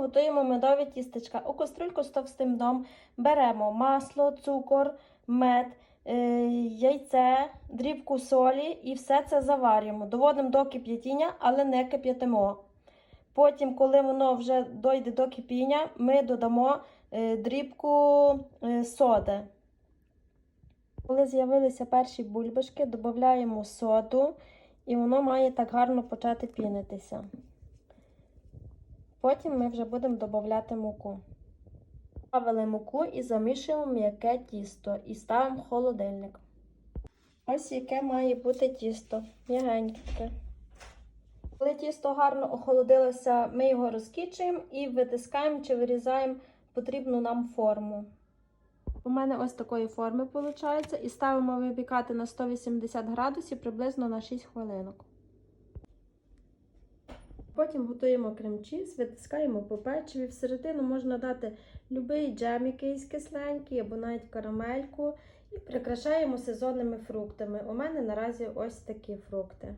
готуємо медові тістечка. У каструльку з товстим дном беремо масло, цукор, мед, е, яйце, дрібку солі і все це заварюємо. Доводимо до кип'ятіння, але не кип'ятимо. Потім, коли воно вже дойде до кипіння, ми додамо е, дрібку е, соди. Коли з'явилися перші бульбашки, додаємо соду, і воно має так гарно почати пінитися. Потім ми вже будемо додавати муку. Ставили муку і замішуємо м'яке тісто і ставимо холодильник. Ось яке має бути тісто. М'ягеньке. Коли тісто гарно охолодилося, ми його розкічуємо і витискаємо чи вирізаємо потрібну нам форму. У мене ось такої форми виходить, і ставимо випікати на 180 градусів приблизно на 6 хвилинок. Потім готуємо крем-чіз, витискаємо по печиві. Всередину можна дати будь-який джем якийсь кисленький або навіть карамельку. І прикрашаємо сезонними фруктами. У мене наразі ось такі фрукти.